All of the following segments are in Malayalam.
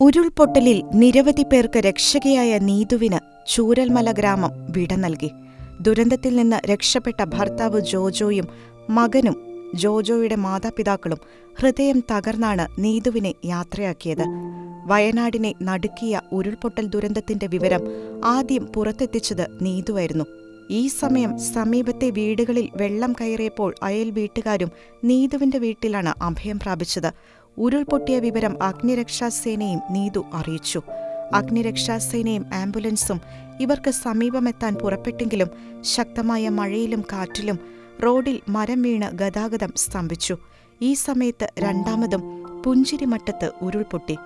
ഉരുൾപൊട്ടലിൽ നിരവധി പേർക്ക് രക്ഷകയായ നീതുവിന് ചൂരൽമല ഗ്രാമം വിട നൽകി. ദുരന്തത്തിൽ നിന്ന് രക്ഷപ്പെട്ട ഭർത്താവ് ജോജോയും മകനും ജോജോയുടെ മാതാപിതാക്കളും ഹൃദയം തകർന്നാണ് നീതുവിനെ യാത്രയാക്കിയത്. വയനാടിനെ നടുക്കിയ ഉരുൾപൊട്ടൽ ദുരന്തത്തിന്റെ വിവരം ആദ്യം പുറത്തെത്തിച്ചത് നീതുവായിരുന്നു. ഈ സമയം സമീപത്തെ വീടുകളിൽ വെള്ളം കയറിയപ്പോൾ അയൽ വീട്ടുകാരും നീതുവിന്റെ വീട്ടിലാണ് അഭയം പ്രാപിച്ചത്. ഉരുൾപൊട്ടിയ വിവരം അഗ്നിരക്ഷാസേനയും നീതു അറിയിച്ചു. അഗ്നിരക്ഷാസേനയും ആംബുലൻസും ഇവർക്ക് സമീപമെത്താൻ പുറപ്പെട്ടെങ്കിലും ശക്തമായ മഴയിലും കാറ്റിലും റോഡിൽ മരം വീണ് ഗതാഗതം സ്തംഭിച്ചു. ഈ സമയത്ത് രണ്ടാമതും പുഞ്ചിരിമട്ടത്ത് ഉരുൾപൊട്ടി.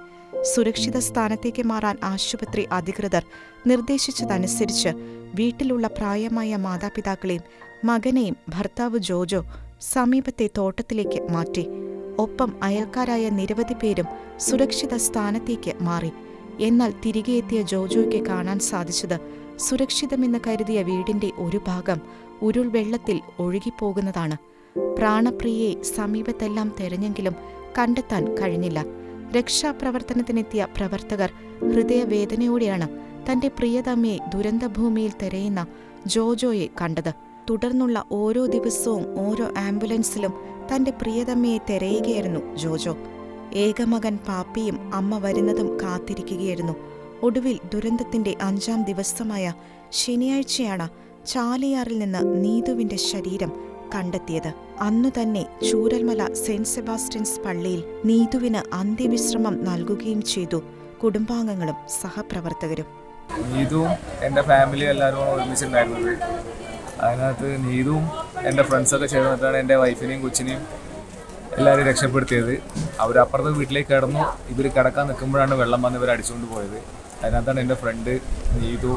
സുരക്ഷിത സ്ഥാനത്തേക്ക് മാറാൻ ആശുപത്രി അധികൃതർ നിർദ്ദേശിച്ചതനുസരിച്ച് വീട്ടിലുള്ള പ്രായമായ മാതാപിതാക്കളെയും മകനെയും ഭർത്താവ് ജോജോ സമീപത്തെ തോട്ടത്തിലേക്ക് മാറ്റി. ഒപ്പം അയൽക്കാരായ നിരവധി പേരും സുരക്ഷിത സ്ഥാനത്തേക്ക് മാറി. എന്നാൽ തിരികെ എത്തിയ ജോജോയ്ക്ക് കാണാൻ സാധിച്ചത് സുരക്ഷിതമെന്ന് കരുതിയ വീടിന്റെ ഒരു ഭാഗം ഉരുൾവെള്ളത്തിൽ ഒഴുകിപ്പോകുന്നതാണ്. പ്രാണപ്രിയയെ സമീപത്തെല്ലാം തെരഞ്ഞെങ്കിലും കണ്ടെത്താൻ കഴിഞ്ഞില്ല. രക്ഷാപ്രവർത്തനത്തിനെത്തിയ പ്രവർത്തകർ ഹൃദയവേദനയോടെയാണ് തന്റെ പ്രിയതമ്മയെ ദുരന്തഭൂമിയിൽ തെരയുന്ന ജോജോയെ കണ്ടത്. തുടർന്നുള്ള ഓരോ ദിവസവും ഓരോ ആംബുലൻസിലും തന്റെ പ്രിയതമ്മയെ തെരയുകയായിരുന്നു ജോജോ. ഏകമകൻ പാപ്പിയും അമ്മ വരുന്നതും കാത്തിരിക്കുകയായിരുന്നു. ഒടുവിൽ ദുരന്തത്തിന്റെ അഞ്ചാം ദിവസമായ ശനിയാഴ്ചയാണ് ചാലിയാറിൽ നിന്ന് നീതുവിന്റെ ശരീരം കണ്ടെത്തിയത്. അന്നു തന്നെ ചൂരൽമല സെന്റ് സെബാസ്റ്റ്യൻസ് പള്ളിയിൽ നീതുവിന് അന്ത്യവിശ്രമം നൽകുകയും ചെയ്തു കുടുംബാംഗങ്ങളും സഹപ്രവർത്തകരും. നീതുവും എന്റെ ഫാമിലി എല്ലാവരും ഒരുമിച്ചുണ്ടായിരുന്നത് അതിനകത്ത് നീതും എന്റെ ഫ്രണ്ട്സൊക്കെ ചേർന്നിട്ടാണ് എന്റെ വൈഫിനെയും കൊച്ചിനെയും എല്ലാവരും രക്ഷപ്പെടുത്തിയത്. അവർ അപ്പുറത്തെ വീട്ടിലേക്ക് കിടന്നു. ഇവർ കിടക്കാൻ നിൽക്കുമ്പോഴാണ് വെള്ളം വന്ന് ഇവർ അടിച്ചുകൊണ്ട് പോയത്. അതിനകത്താണ് എന്റെ ഫ്രണ്ട് നീതു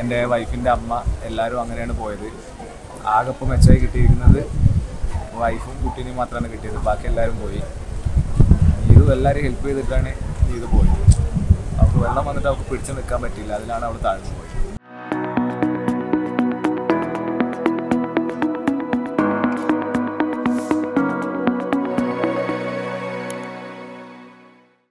എന്റെ വൈഫിന്റെ അമ്മ എല്ലാവരും അങ്ങനെയാണ് പോയത്. ആകെ ഇപ്പോൾ മെച്ചമായി കിട്ടിയിരിക്കുന്നത് വൈഫും കുട്ടീനെയും മാത്രമാണ് കിട്ടിയത്. ബാക്കി എല്ലാവരും പോയി. നീതു എല്ലാവരും ഹെൽപ്പ് ചെയ്തിട്ടാണ് നീതു പോയത്. അവർക്ക് വെള്ളം വന്നിട്ട് അവർക്ക് പിടിച്ചു നിൽക്കാൻ പറ്റിയില്ല. അതിലാണ് അവൾ താഴ്ന്നു പോയത്